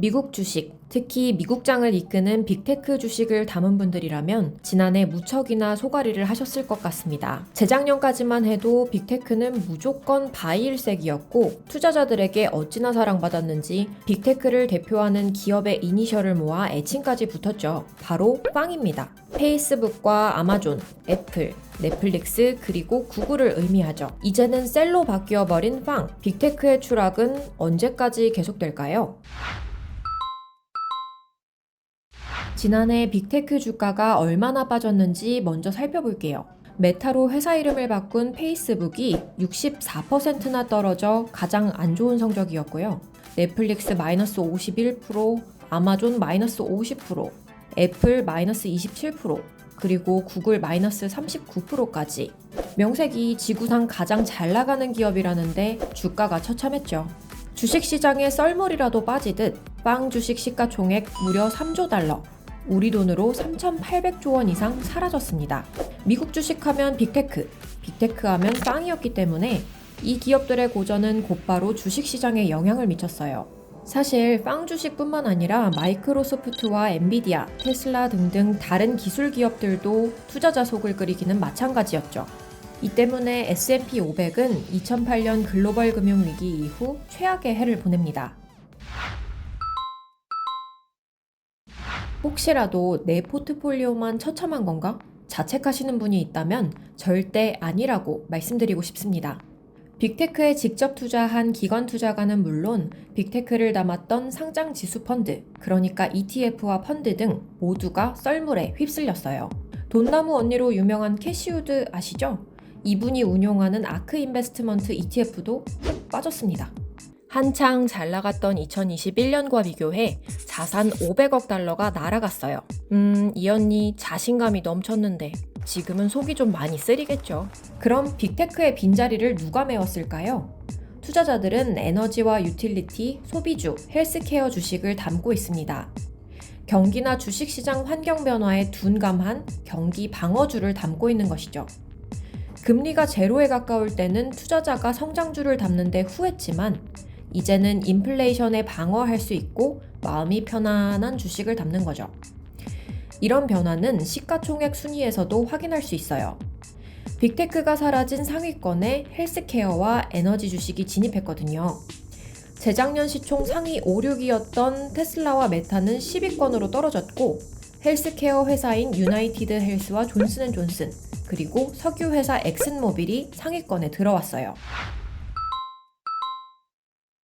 미국 주식, 특히 미국장을 이끄는 빅테크 주식을 담은 분들이라면 지난해 무척이나 소가리를 하셨을 것 같습니다. 재작년까지만 해도 빅테크는 무조건 바이일색이었고 투자자들에게 어찌나 사랑받았는지 빅테크를 대표하는 기업의 이니셜을 모아 애칭까지 붙었죠. 바로 빵입니다. 페이스북과 아마존, 애플, 넷플릭스 그리고 구글을 의미하죠. 이제는 셀로 바뀌어 버린 빵. 빅테크의 추락은 언제까지 계속될까요? 지난해 빅테크 주가가 얼마나 빠졌는지 먼저 살펴볼게요. 메타로 회사 이름을 바꾼 페이스북이 64%나 떨어져 가장 안 좋은 성적이었고요. 넷플릭스 마이너스 51%, 아마존 마이너스 50%, 애플 마이너스 27%, 그리고 구글 마이너스 39%까지. 명색이 지구상 가장 잘 나가는 기업이라는데 주가가 처참했죠. 주식시장에 썰물이라도 빠지듯 빵 주식 시가총액 무려 3조 달러, 우리 돈으로 3,800조 원 이상 사라졌습니다. 미국 주식하면 빅테크, 빅테크 하면 빵이었기 때문에 이 기업들의 고전은 곧바로 주식시장에 영향을 미쳤어요. 사실 빵 주식뿐만 아니라 마이크로소프트와 엔비디아, 테슬라 등등 다른 기술 기업들도 투자 자 속을 끓이기는 마찬가지였죠. 이 때문에 S&P 500은 2008년 글로벌 금융 위기 이후 최악의 해를 보냅니다. 혹시라도 내 포트폴리오만 처참한 건가? 자책하시는 분이 있다면 절대 아니라고 말씀드리고 싶습니다. 빅테크에 직접 투자한 기관 투자가는 물론 빅테크를 담았던 상장 지수 펀드, 그러니까 ETF와 펀드 등 모두가 썰물에 휩쓸렸어요. 돈나무 언니로 유명한 캐시우드 아시죠? 이분이 운용하는 아크 인베스트먼트 ETF도 훅 빠졌습니다. 한창 잘 나갔던 2021년과 비교해 자산 500억 달러가 날아갔어요. 음, 이 언니 자신감이 넘쳤는데 지금은 속이 좀 많이 쓰리겠죠. 그럼 빅테크의 빈자리를 누가 메웠을까요? 투자자들은 에너지와 유틸리티, 소비주, 헬스케어 주식을 담고 있습니다. 경기나 주식시장 환경 변화에 둔감한 경기 방어주를 담고 있는 것이죠. 금리가 제로에 가까울 때는 투자자가 성장주를 담는데 후했지만 이제는 인플레이션에 방어할 수 있고 마음이 편안한 주식을 담는 거죠. 이런 변화는 시가총액 순위에서도 확인할 수 있어요. 빅테크가 사라진 상위권에 헬스케어와 에너지 주식이 진입했거든요. 재작년 시총 상위 5, 6위였던 테슬라와 메타는 10위권으로 떨어졌고 헬스케어 회사인 유나이티드 헬스와 존슨앤존슨 그리고 석유 회사 엑슨모빌이 상위권에 들어왔어요.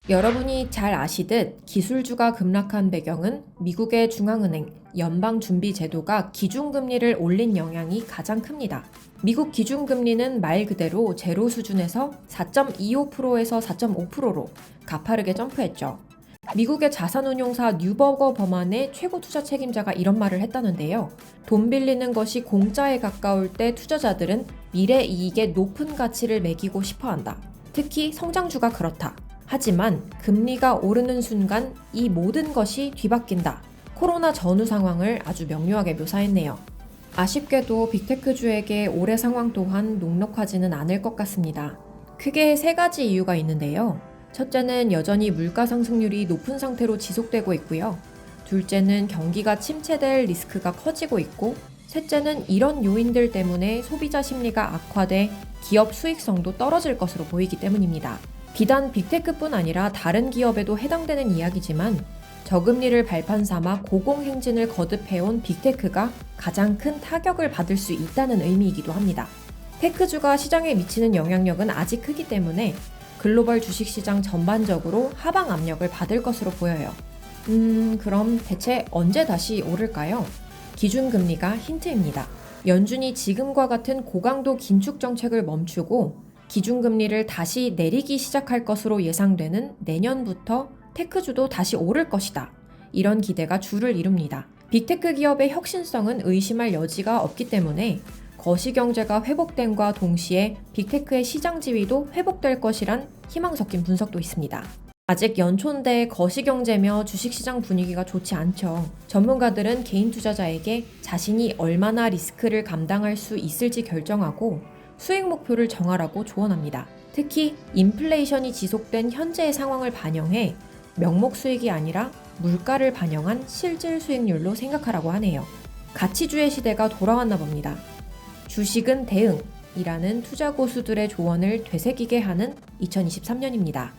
여러분이 잘 아시듯 기술주가 급락한 배경은 미국의 중앙은행 연방준비제도가 기준금리를 올린 영향이 가장 큽니다. 미국 기준금리는 말 그대로 제로 수준에서 4.25%에서 4.5%로 가파르게 점프했죠. 미국의 자산운용사 뉴버거 범안의 최고 투자 책임자가 이런 말을 했다는데요. 돈 빌리는 것이 공짜에 가까울 때 투자자들은 미래 이익에 높은 가치를 매기고 싶어 한다. 특히 성장주가 그렇다. 하지만 금리가 오르는 순간 이 모든 것이 뒤바뀐다. 코로나 전후 상황을 아주 명료하게 묘사했네요. 아쉽게도 빅테크주에게 올해 상황 또한 녹록하지는 않을 것 같습니다. 크게 세 가지 이유가 있는데요. 첫째는 여전히 물가 상승률이 높은 상태로 지속되고 있고요. 둘째는 경기가 침체될 리스크가 커지고 있고, 셋째는 이런 요인들 때문에 소비자 심리가 악화돼 기업 수익성도 떨어질 것으로 보이기 때문입니다. 비단 빅테크뿐 아니라 다른 기업에도 해당되는 이야기지만 저금리를 발판 삼아 고공행진을 거듭해온 빅테크가 가장 큰 타격을 받을 수 있다는 의미이기도 합니다. 테크주가 시장에 미치는 영향력은 아직 크기 때문에 글로벌 주식시장 전반적으로 하방 압력을 받을 것으로 보여요. 음, 그럼 대체 언제 다시 오를까요? 기준금리가 힌트입니다. 연준이 지금과 같은 고강도 긴축 정책을 멈추고 기준금리를 다시 내리기 시작할 것으로 예상되는 내년부터 테크주도 다시 오를 것이다. 이런 기대가 주를 이룹니다. 빅테크 기업의 혁신성은 의심할 여지가 없기 때문에 거시경제가 회복됨과 동시에 빅테크의 시장 지위도 회복될 것이란 희망 섞인 분석도 있습니다. 아직 연초인데 거시경제며 주식시장 분위기가 좋지 않죠. 전문가들은 개인 투자자에게 자신이 얼마나 리스크를 감당할 수 있을지 결정하고 수익 목표를 정하라고 조언합니다. 특히 인플레이션이 지속된 현재의 상황을 반영해 명목 수익이 아니라 물가를 반영한 실질 수익률로 생각하라고 하네요. 가치주의 시대가 돌아왔나 봅니다. 주식은 대응이라는 투자 고수들의 조언을 되새기게 하는 2023년입니다.